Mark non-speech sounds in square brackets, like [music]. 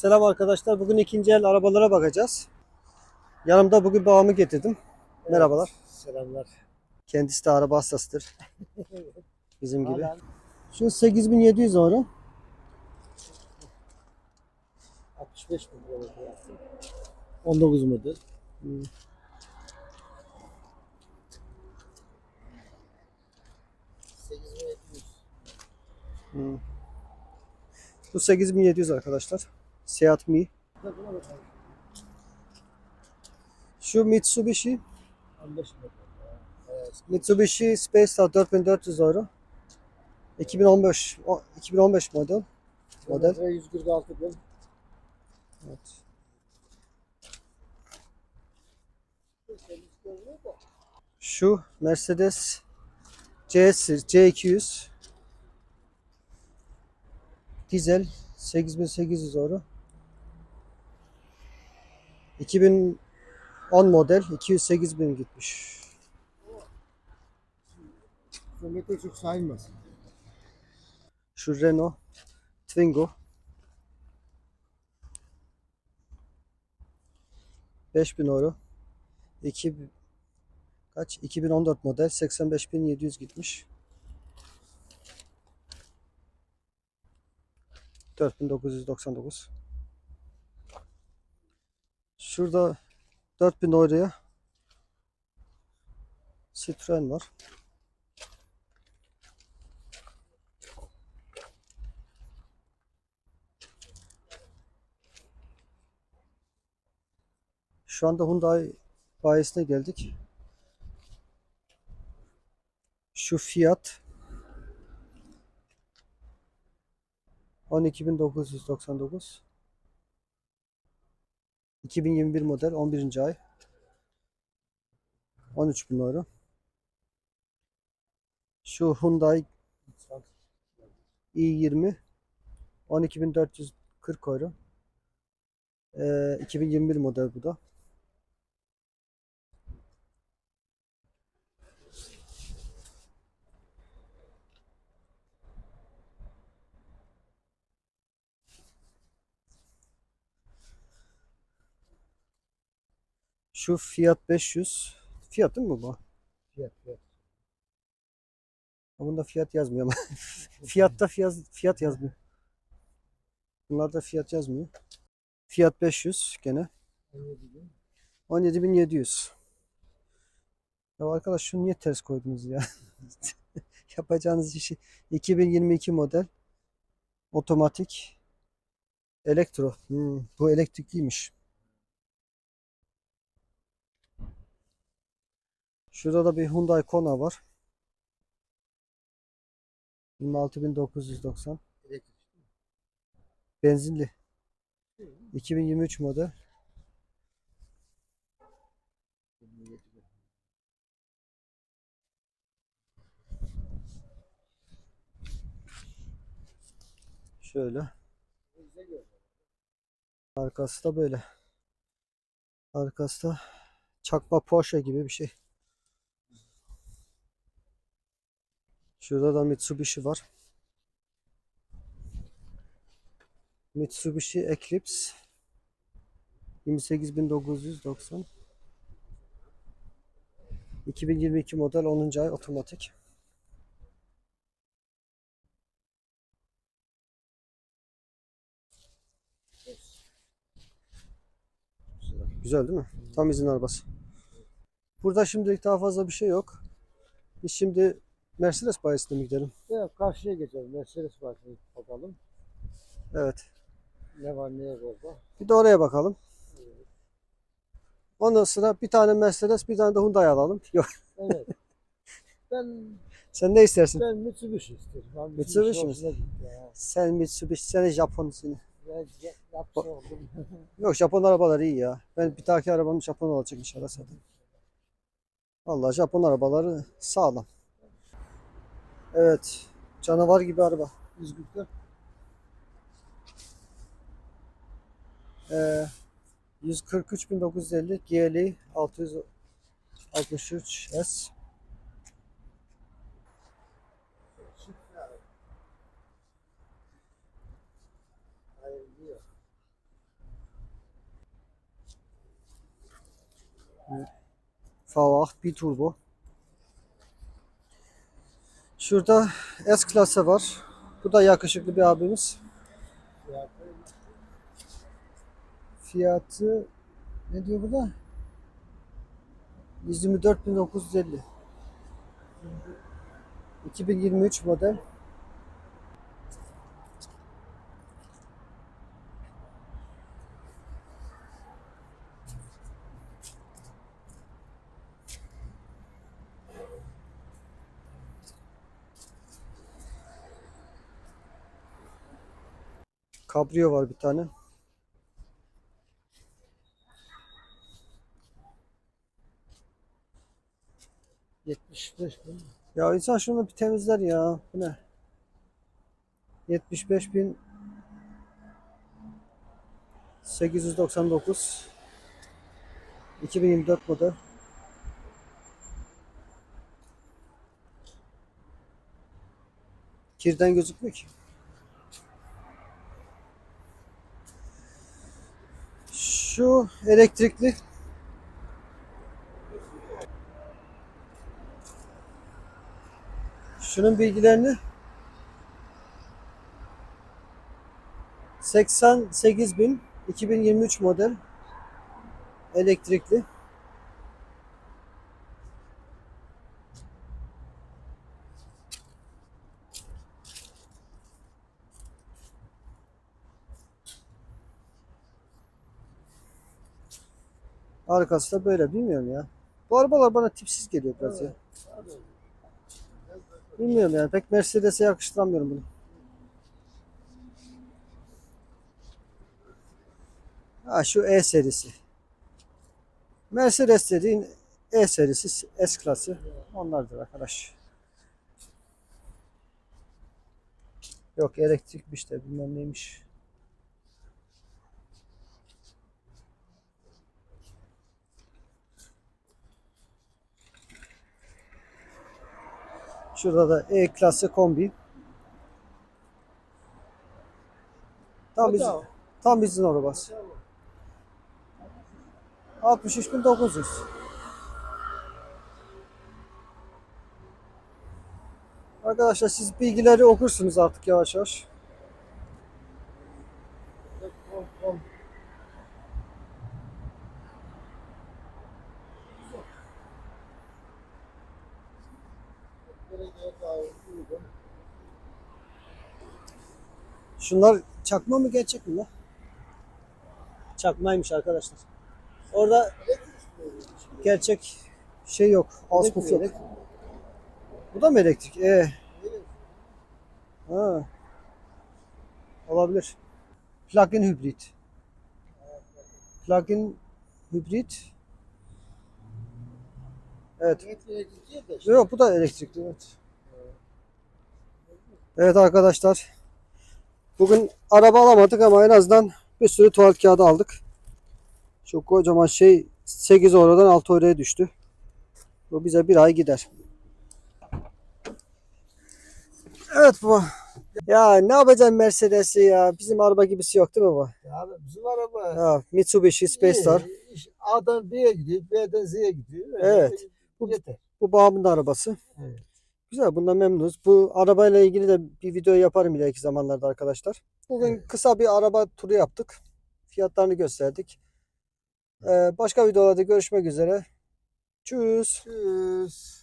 Selam arkadaşlar. Bugün ikinci el arabalara bakacağız. Yanımda bugün babamı getirdim. Merhabalar. Selamlar. Kendisi de araba hastasıdır. [laughs] Bizim gibi. Şu 8700 euro. 65 bin yaptım. 19 model. Hmm. Hmm. Bu 8700 arkadaşlar. Seat Mi. Şu Mitsubishi. 15 model. Evet. Mitsubishi Space Star 4400 euro. 2015 o- 2015 model. Model. Kilometre 146 bin. Evet. Şu Mercedes CS C200 dizel 8800 euro. 2010 model 208 bin gitmiş. Kilometre çok sayılmaz. Şu Renault Twingo 5000 euro. 2 kaç? 2014 model 85700 gitmiş. 4999. Şurada 4000 euroya Citroen var. Şu anda Hyundai bayisine geldik. Şu fiyat 12.999 2021 model 11. ay 13.000 euro. Şu Hyundai i20 12.440 euro. Ee, 2021 model bu da. Şu Fiat 500. Fiat değil mi bu? Fiyat fiyat. Bunda fiyat yazmıyor ama. [laughs] Fiyatta fiyat, fiyat yazmıyor. Bunlarda fiyat yazmıyor. Fiat 500 gene. 17 bin. 17.700. Ya arkadaş şunu niye ters koydunuz ya? [laughs] Yapacağınız işi 2022 model otomatik elektro. Hmm, bu elektrikliymiş. Şurada da bir Hyundai Kona var. 26.990 Elektrik. benzinli. 2023 model. 27 bin. Şöyle. Arkası da böyle. Arkası da çakma Porsche gibi bir şey. Şurada da Mitsubishi var. Mitsubishi Eclipse 28990 2022 model 10. ay otomatik. Güzel değil mi? Tam izin arabası. Burada şimdilik daha fazla bir şey yok. Biz şimdi Mercedes bayisine mi gidelim? Ya karşıya geçelim. Mercedes şimdi Bakalım. Evet. Ne var ne yok orada. Bir de oraya bakalım. Ondan sonra bir tane Mercedes, bir tane de Hyundai alalım. [laughs] Yok. Evet. ben Sen ne istersin? ben Mitsubishi isterim. Ben Mitsubishi mi? hoşuna gitti ya. Sen Mitsubishi, sen Japon seni. Ben ya- yapmış oldum. [laughs] Yok Japon arabalar iyi ya. Ben bir dahaki arabam Japon olacak inşallah zaten. Vallahi Japon arabaları sağlam. Evet. Canavar gibi araba. 140. Ee, 143.950 GLI 663 S. V8 bir turbo. Şurada S klası var. Bu da yakışıklı bir abimiz. Fiyatı ne diyor burada? 124.950. 2023 model. Cabrio var bir tane. Yetmiş beş bin. Ya insan şunu bir temizler ya. Bu ne? 75 bin 899 2024 model. Kirden gözükmüyor ki. Şu elektrikli Şunun bilgilerini 88 bin 2023 model elektrikli. Arkası da böyle bilmiyorum ya. Bu arabalar bana tipsiz geliyor biraz ya. Bilmiyorum yani pek Mercedes'e yakıştıramıyorum bunu. Ha şu E serisi. Mercedes dediğin E serisi S klası onlardır arkadaş. Yok elektrikmiş de bilmem neymiş. Şurada da E klası kombi. Tam bizim, tam bizim arabası. 63.900. Arkadaşlar siz bilgileri okursunuz artık yavaş yavaş. Şunlar çakma mı gerçek mi lan? Çakmaymış arkadaşlar. Orada gerçek şey yok. Auspuff yok. Bu da mı elektrik? Ee. Ha. Olabilir. Plug-in hibrit. Plug-in hibrit. Evet. Yok bu da elektrikli evet. Evet arkadaşlar. Bugün araba alamadık ama en azından bir sürü tuvalet kağıdı aldık. Şu kocaman şey 8 eurodan 6 euroya düştü. Bu bize bir ay gider. Evet bu. Ya ne yapacaksın Mercedes'i ya? Bizim araba gibisi yok değil mi bu? Ya bizim araba. Ya Mitsubishi Space Star. A'dan B'ye gidiyor, B'den Z'ye gidiyor. Öyle Evet. Bu-. Bu babamın arabası. Evet. Güzel bundan memnunuz. Bu arabayla ilgili de bir video yaparım ileriki zamanlarda arkadaşlar. Bugün kısa bir araba turu yaptık. Fiyatlarını gösterdik. Ee, başka videolarda görüşmek üzere. Tschüss. Tschüss.